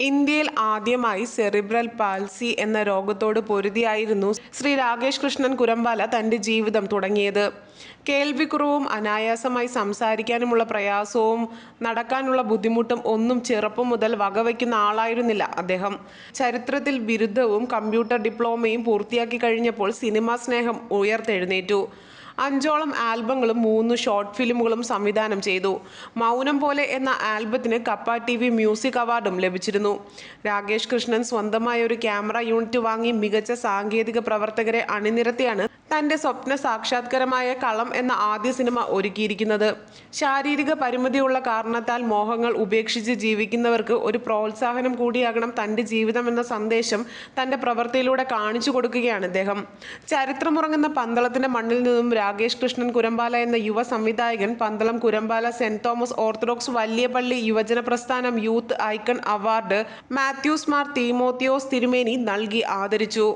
ഇന്ത്യയിൽ ആദ്യമായി സെറിബ്രൽ പാൽസി എന്ന രോഗത്തോട് പൊരുതിയായിരുന്നു ശ്രീ രാകേഷ് കൃഷ്ണൻ കുരമ്പാല തന്റെ ജീവിതം തുടങ്ങിയത്. കേൾവിക്കുറവും അനായാസമായി സംസാരിക്കാനുമുള്ള പ്രയാസവും നടക്കാനുള്ള ബുദ്ധിമുട്ടും ഒന്നും ചെറുപ്പം മുതൽ വകവയ്ക്കുന്ന ആളായിരുന്നില്ല അദ്ദേഹം. ചരിത്രത്തിൽ ബിരുദവും കമ്പ്യൂട്ടർ ഡിപ്ലോമയും പൂർത്തിയാക്കി കഴിഞ്ഞപ്പോൾ സിനിമാ സ്നേഹം ഉയർത്തെഴുന്നേറ്റു. അഞ്ചോളം ആൽബങ്ങളും മൂന്ന് ഷോർട്ട് ഫിലിമുകളും സംവിധാനം ചെയ്തു. മൗനം പോലെ എന്ന ആൽബത്തിന് കപ്പ ടി വി മ്യൂസിക് അവാർഡും ലഭിച്ചിരുന്നു. രാകേഷ് കൃഷ്ണൻ സ്വന്തമായ ഒരു ക്യാമറ യൂണിറ്റ് വാങ്ങി മികച്ച സാങ്കേതിക പ്രവർത്തകരെ അണിനിരത്തിയാണ് തന്റെ സ്വപ്ന സാക്ഷാത്കരമായ കളം എന്ന ആദ്യ സിനിമ ഒരുക്കിയിരിക്കുന്നത്. ശാരീരിക പരിമിതിയുള്ള കാരണത്താൽ മോഹങ്ങൾ ഉപേക്ഷിച്ച് ജീവിക്കുന്നവർക്ക് ഒരു പ്രോത്സാഹനം കൂടിയാകണം തന്റെ ജീവിതം എന്ന സന്ദേശം തന്റെ പ്രവൃത്തിയിലൂടെ കാണിച്ചു കൊടുക്കുകയാണ് അദ്ദേഹം ചരിത്രമുറങ്ങുന്ന പന്തളത്തിന്റെ മണ്ണിൽ നിന്നും രാകേഷ് കൃഷ്ണൻ കുരമ്പാല എന്ന യുവ സംവിധായകൻ Pandalam Kurambala saint Thomas orthodox Valiyapalli യുവജന പ്രസ്ഥാനം youth icon award Mathews Mar Timotheos തിരുമേനി നൽകി ആദരിച്ചു.